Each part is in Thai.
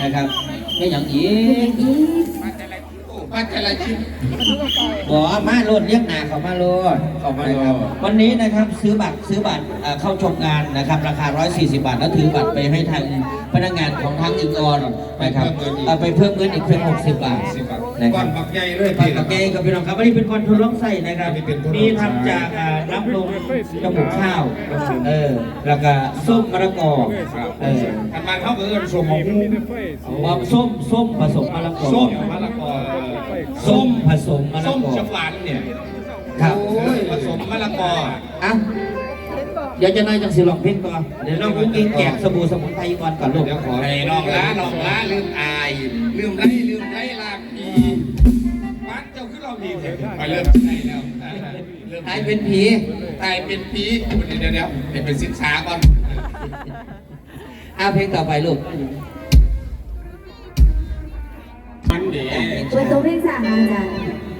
นะครับไม่อย่างอีกป้าแต่ละชิ้น บอกว่ามาโลดเรียกหนาเขามาโลดเขามาโลด นะครับวันนี้นะครับซื้อบัตรซื้อบัตรเอ่อเข้าชมงานนะครับ ราคา 140 บาท แล้วถือบัตรไปให้ทางพนักงานของทางอิงออนนะครับเอาไปเพิ่มเงินอีกเพียง60 บาท สิบบาท นะคก้อรันบบักใหญ่เลยปากกาเกงกับพี่น้องครับวันนี้เป็นคอนทุนร้องไส้นะครับอันนี้เป็นทุนมีทำจากอ่าน้ำลงจมูกข้าวเออแล้วก็ส้มมะละกอเอออันมันเข้ากับเอิญสมของหูว่าส้มส้มผสมมะละกอส้มมะละกอส้มผสมมะละส้มกอชะหวานเนี่ยครับ โอ้ยผสมมะละกอ อะเดี๋ยวจะนายจังสิลองเพลงก่อนเดี๋ยวน้องกุ้งกิ้งแจกสบู่สมุนไพรก่อนก่อนลูกเดี๋ยวขอให้ลองล้าลองล้าลืมอาย ลืมไล่ลืมไล่ลา ไปเริ่มไล่แล้วเริ่มตายเป็นผีตายเป็นผีเดี๋ยวเดี๋ยวเดี๋ยวเดี๋ยวเป็นศึกษาก่อนเอาเพลงต่อไปลูกมันเดี๋ยวตัวตัวเพลงสามอาจารย์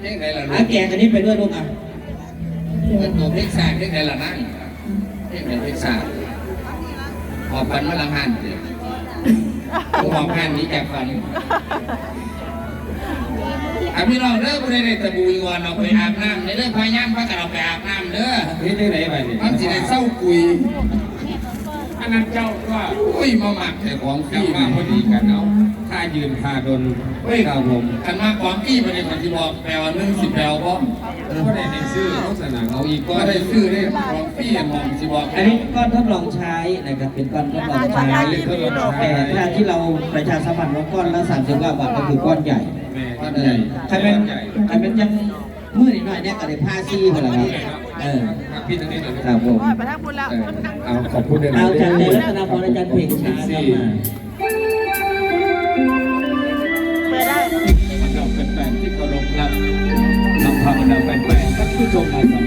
เรื่องไหนล่ะอาแกงอันนี้ไปด้วยลูกอะเป็นตัวเพกษาเรื่องไหนล่ะนั่งเรื่องไหนเพกษาหอบฟันมาลังหันเดี๋ยวหอบหันนี้จากฟัน อะพี่น้องเด้อผู้ใดในตะบูอีกวันเราไปอาบน้ำในเรื่องพายามพักกันเราไปอาบน้ำเด้อนี่ได้ไหนไปนี่มันสิได้เศร้ากุยอันนั้นเจ้าก็อุ้ยมาหมักแต่ของพี่มาพอดีกันเอาถ้ายืนคาดนเฮ้ยครับผมอันมาของพี่ประเด็นที่บอกแปลว่าหนึ่งสิบแปลว่าก็ได้ในซื้อโฆษณาเอาอีกก็ได้ซื้อได้ของพี่มองสิบอกอันนี้ก้อนทดลองใช้นะครับเป็นก้อนทดลองใช้แต่ถ้าที่เราประชาสัมพันธ์ว่าก้อนละ39บาทก็คือก้อนใหญ่ แม่ท่านเอใหญ่ใครเป็นใครเป็นยังมือนิดหน่อยเนี่ยก็ได้ผ้าซี่ไปแล้วครับเออครับพี่ตรงนี้หน่อยครับผมไปทางบุญแล้วเอาขอบคุณเลยเอาจันเลยรัตนพรอาจารย์เพลงช้าเข้ามาเปิดได้เราเป็นแฟนที่เคารพรักนำพาบรรดาแฟนๆท่านผู้ชมมา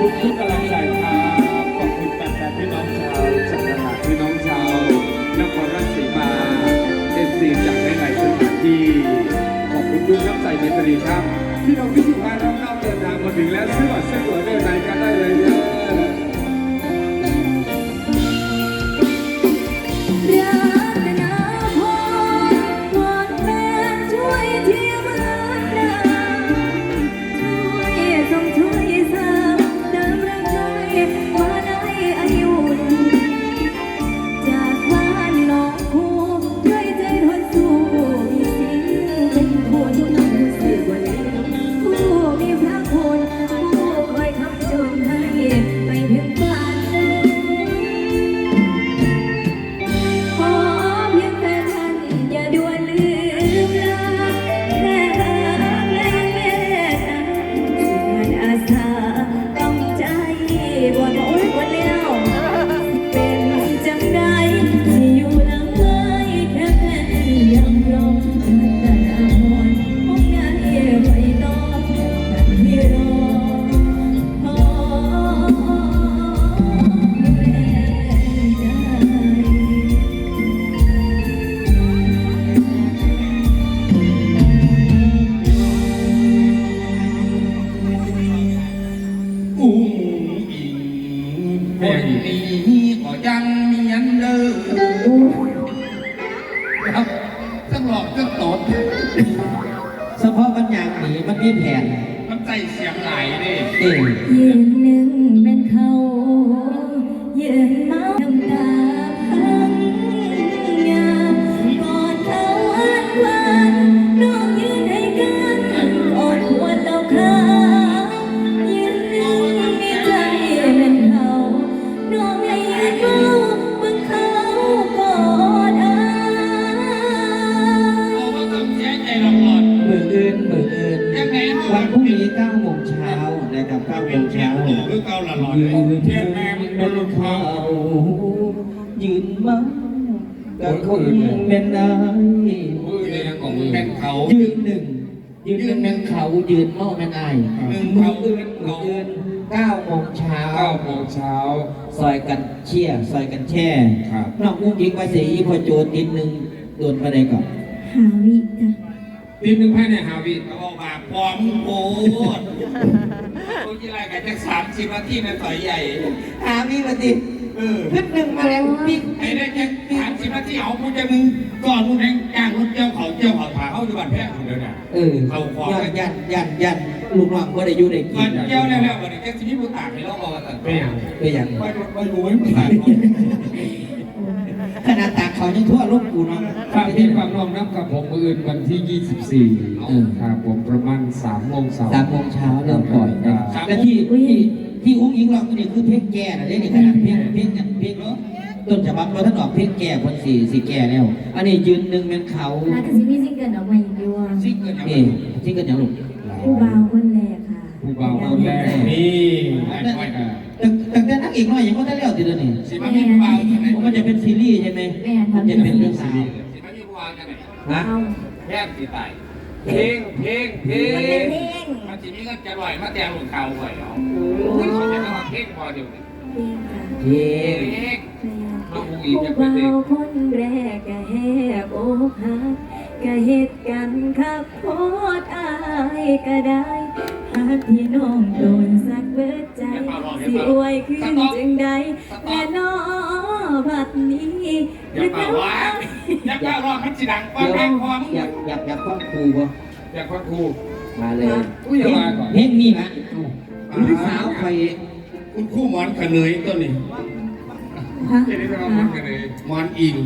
คุณทุกกำลังใจครับขอบคุณแฟนๆพี่น้องชาวจักรวาลพี่น้องชาวนครราชสีมาเอฟซีจากหลายๆสถานที่ขอบคุณทุกน้ำใจในตรีครับพี่น้องที่อยู่มาเรอบนอกเดินทางมาถึงแล้วเสื้อเสื้อตัวเดินทางกันได้เลย มีแผนมันใจเสียงไหลดิเออยืนหนึ่งเป็น นะครับ9โมงเช้าคือเกาหลอนหลอนเลยเทียนแม่มึงโดนลูกเขายืนเมากับคนเป็นนายมือเนี่ยของมึงเป็นเขายืนหนึ่งยืนหนึ่งเป็นเขายืนเมาเป็นนายหนึ่งมืเขาออื่นมืออื่น9โมงเช้าเก้าโมงเช้าซอยกันเชี่ยซอยกันแช่ครับนอกมุ้งยิงภาษีพอโจรนิดนึงโดนไปไหนก่อนหาวิจ้ะตีหนึ่งภายในหาวิเขาบอกว่าปอมโคตร โอ้ยอะไรกันจะสามสิบนาทีนะต่อยใหญ่หามีมาติเออขึ้นหนึ่งมาแล้วปิ๊กไอ้ได้แค่สามสิบนาทีเอามึงจะมึงก่อนมึงแทงจ้างรถเจ้าเขาเจ้าเขาถาเขาอยู่บ้านแพร่คนเดียวเนี่ยเออเข้าคอยันยันยันยันลูกน้องก็ได้อยู่ได้กิก่อนนเจ้าแล้วแล้ววันนี้แกสิมีผู้ตากให้เราบอกว่าตัดไปอย่างไปอย่างไปไปรู้ไว้ผู้ตากขนาดตากเขายังทั่วโลกกูเนาะฝากพี่ฝากน้องนับกับผมมืออื่นวันที่ 24ครับผมประมาณ 3โมงเช้าสามโมงเช้าเริ่มปล่อยนะครับและที่ที่ที่อุ้งอิงร้องนี่คือเพลงแก่นะเด้นี่ขนาดเพลงเพลงกันเพลงเนาะต้นฉบับเราท่านออกเพลงแก่คนสี่สี่แก่แล้ว อันนี้ยืนหนึ่งเป็นเขาน่าจะสิมีซิงเกิลออกมาอีกด้วยซิ่งเกินอย่างนี่ที่กันอย่างลูกผู้บ่าวคนแรกค่ะผู้บ่าวคนแรกนี่ได้ค่อยอะแต่แต่แต่นักอีกหน่อยยังไม่ได้เลี้ยวติดเลยนี่สิมามีผู้บ่าวกันไหนมันจะเป็นซีรีส์ใช่ไหมแม่มันทำจะเป็นเรื่องราวสิมามีผู้บ่าวกันไหนฮะเอาแค่สีตาย เพลงเพลงเพลมันเป็นงเพลงมันจะมีก็จะลอยมาแต่หลงเขาไว้เนาะเขาจะต้องเพลงพอเดียวนี้เพลงค่ะเพลเพลงงผู้บ่าวคนแรกก็แหกอกหักก็เหตุกันคักโพดอายก็ได้หากที่น้องโดนสักเบิดใจ สิอวยขึ้นจึงใดแม่น้อ บัดนี้อย่าเป่าว่าอย่าเป่ารอมันสิดังฟังเดี๋ยวแม่พอมึงอยากอยากอยากฟังครูป่ะอย่าฟังครูมาเลยอุ้ยอย่ามาก่อนเพลงนี้นะลูกสาวใครคุณครู่หมอนขนยตัวนี้ฮะจะได้รับมันกันเลยหมอนอิง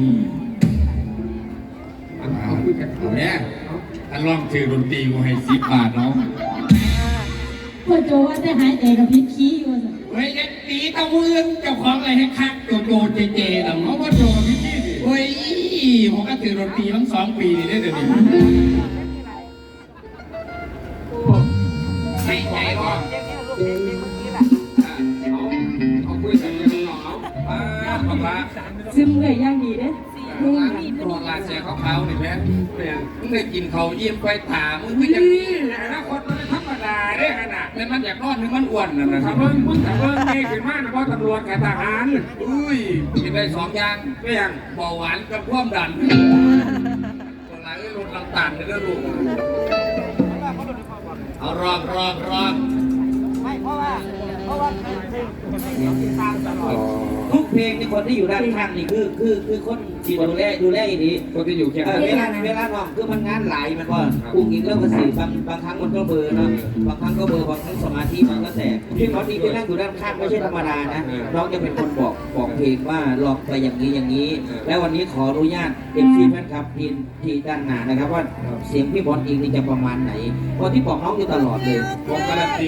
อันเอาคุยกันเอาเนี่ยอันลองถือดนตรีกูให้สิบบาทเนาะพ่อโจว่าจะหายใจกับพิษขี้อยู่สิเฮ้ยเอ็ดตีตะวืนเจ้าของอะไรให้คักโจโจเจเจหลังเนาว่าโจพี่กี้ดิเฮ้ยผมก็ถือดนตรีทั้งสองปีนี่ได้เดี๋ยวนี้ไม่ใจว่าเอเอาคุยกันเรื่องน้องเอาอ่าขอบคุณซึมเลยย่างดีเด้ตัวลาเสียเขาวๆนี่ยแม่มึงได้กินเขาเยี่ยมไปถามมึงไม่จะมีอนาคตมันธรรมดา ได้ขนาดแล้วมันอยากรอดถึงมันอ้วนนะนะคถ้ารับเบิ่งมึงถ้าเบิ่งนี่ขึ้นมานะเพราะตำรวจกับทหารอุ้ยกินได้สองอย่างเรื่องเบาหวานกับความดันคนไรก็ลดน้ำตาลเลยนะลูกเอารอบรอบรอบทุกเพลงนี่คนที่อยู่ด้านข้างนี่คือคือคือคน ที่ดูแลดูแลอีกทีคนที่อยู่แค่เออเวลาเวลาน้องคือมันงานหลายมันก็อุ้งอิงเรื่องภาษีบางบางครั้งมันก็เบลอร์เนาะบางครั้งก็เบลอร์บางครั้งสมาธิมันก็แตกพี่หมอดีที่นั่งอยู่ด้านข้างไม่ใช่ธรรมดานะน้องจะเป็นคนบอกบอกเพลงว่าลองไปอย่างนี้อย่างนี้ แล้ววันนี้ขออนุญาตเอฟซีแฟนคลับทีที่ด้านหน้านะครับว่าเสียงพี่บอลเองนี่จะประมาณไหนเพราะที่บอกน้องอยู่ตลอดเลย ผมการันตี